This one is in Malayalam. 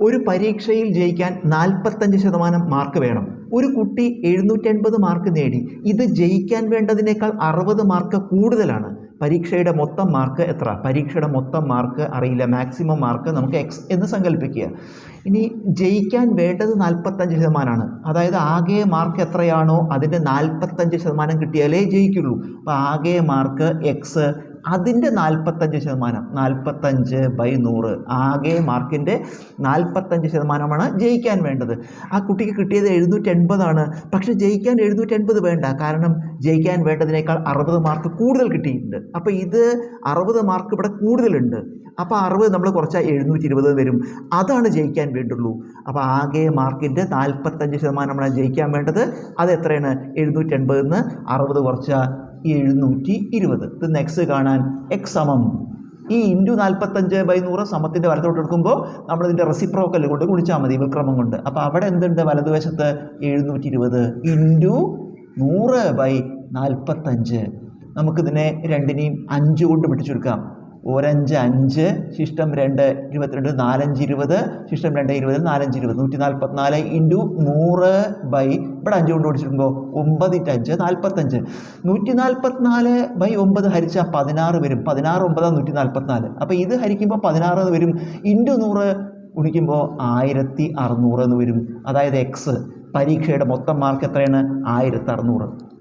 ഒരു പരീക്ഷയിൽ ജയിക്കാൻ നാൽപ്പത്തഞ്ച് ശതമാനം മാർക്ക് വേണം. ഒരു കുട്ടി എഴുന്നൂറ്റൻപത് മാർക്ക് നേടി. ഇത് ജയിക്കാൻ വേണ്ടതിനേക്കാൾ അറുപത് മാർക്ക് കൂടുതലാണ്. പരീക്ഷയുടെ മൊത്തം മാർക്ക് എത്ര? പരീക്ഷയുടെ മൊത്തം മാർക്ക് അറിയില്ല. മാക്സിമം മാർക്ക് നമുക്ക് എക്സ് എന്ന് സങ്കല്പിക്കുക ഇനി ജയിക്കാൻ വേണ്ടത് നാൽപ്പത്തഞ്ച് ശതമാനമാണ് അതായത് ആകെ മാർക്ക് എത്രയാണോ അതിന്റെ നാൽപ്പത്തഞ്ച് ശതമാനം കിട്ടിയാലേ ജയിക്കുള്ളൂ. അപ്പോൾ ആകെ മാർക്ക് എക്സ് അതിന്റെ നാൽപ്പത്തഞ്ച് ശതമാനം നാൽപ്പത്തഞ്ച് ബൈ നൂറ് ആകെ മാർക്കിന്റെ നാൽപ്പത്തഞ്ച് ശതമാനമാണ് ജയിക്കാൻ വേണ്ടത്. ആ കുട്ടിക്ക് കിട്ടിയത് എഴുന്നൂറ്റി എൺപതാണ് പക്ഷേ ജയിക്കാൻ എഴുന്നൂറ്റി എൺപത് വേണ്ട. കാരണം ജയിക്കാൻ വേണ്ടതിനേക്കാൾ അറുപത് മാർക്ക് കൂടുതൽ കിട്ടിയിട്ടുണ്ട്. അപ്പോൾ ഇത് അറുപത് മാർക്ക് ഇവിടെ കൂടുതലുണ്ട്. അപ്പോൾ അറുപത് നമ്മൾ കുറച്ചാൽ എഴുന്നൂറ്റി ഇരുപത് വരും. അതാണ് ജയിക്കാൻ വേണ്ടുള്ളൂ. അപ്പോൾ ആകെ മാർക്കിന്റെ നാൽപ്പത്തഞ്ച് ശതമാനമാണ് ജയിക്കാൻ വേണ്ടത്. അത് എത്രയാണ്? എഴുന്നൂറ്റി എൺപതിൽ നിന്ന് അറുപത് കുറച്ചാൽ എഴുന്നൂറ്റി ഇരുപത് ഇത് നെക്സ്റ്റ് കാണാൻ എക്സ് സമം. ഈ ഇന്റു നാൽപ്പത്തഞ്ച് ബൈ നൂറ് സമത്തിന്റെ വലത്തോട്ട് എടുക്കുമ്പോൾ നമ്മളിതിന്റെ റെസിപ്രോക്കൽ കൊണ്ട് ഗുണിച്ചാൽ മതി വിക്രമം കൊണ്ട്. അപ്പോൾ അവിടെ എന്തുണ്ട്? വലതുവശത്ത് എഴുന്നൂറ്റി ഇരുപത് ഇന്റു നൂറ് ബൈ നാൽപ്പത്തഞ്ച് നമുക്കിതിനെ രണ്ടിനെയും അഞ്ച് കൊണ്ട് പിടിച്ചെടുക്കാം. ഒരഞ്ച് അഞ്ച് ശിഷ്ടം രണ്ട് ഇരുപത്തിരണ്ട് നാലഞ്ച് ഇരുപത് ശിഷ്ടം രണ്ട് ഇരുപത് നാലഞ്ച് ഇരുപത് നൂറ്റി നാൽപ്പത്തിനാല് ഇന്റു നൂറ് ബൈ ഇവിടെ അഞ്ച് കൊണ്ട് ഓടിച്ചിരിക്കുമ്പോൾ ഒമ്പത് ഇറ്റ് അഞ്ച് നാൽപ്പത്തഞ്ച് നൂറ്റി നാൽപ്പത്തിനാല് ബൈ ഒമ്പത് ഹരിച്ചാൽ പതിനാറ് വരും. പതിനാറ് ഒമ്പതാണ് നൂറ്റി നാൽപ്പത്തിനാല് അപ്പോൾ ഇത് ഹരിക്കുമ്പോൾ പതിനാറ് എന്ന് വരും. ഇന്റു നൂറ് ഗുണിക്കുമ്പോൾ ആയിരത്തി അറുന്നൂറ് എന്ന് വരും. അതായത് എക്സ് പരീക്ഷയുടെ മൊത്തം മാർക്ക് എത്രയാണ്? ആയിരത്തി അറുന്നൂറ്.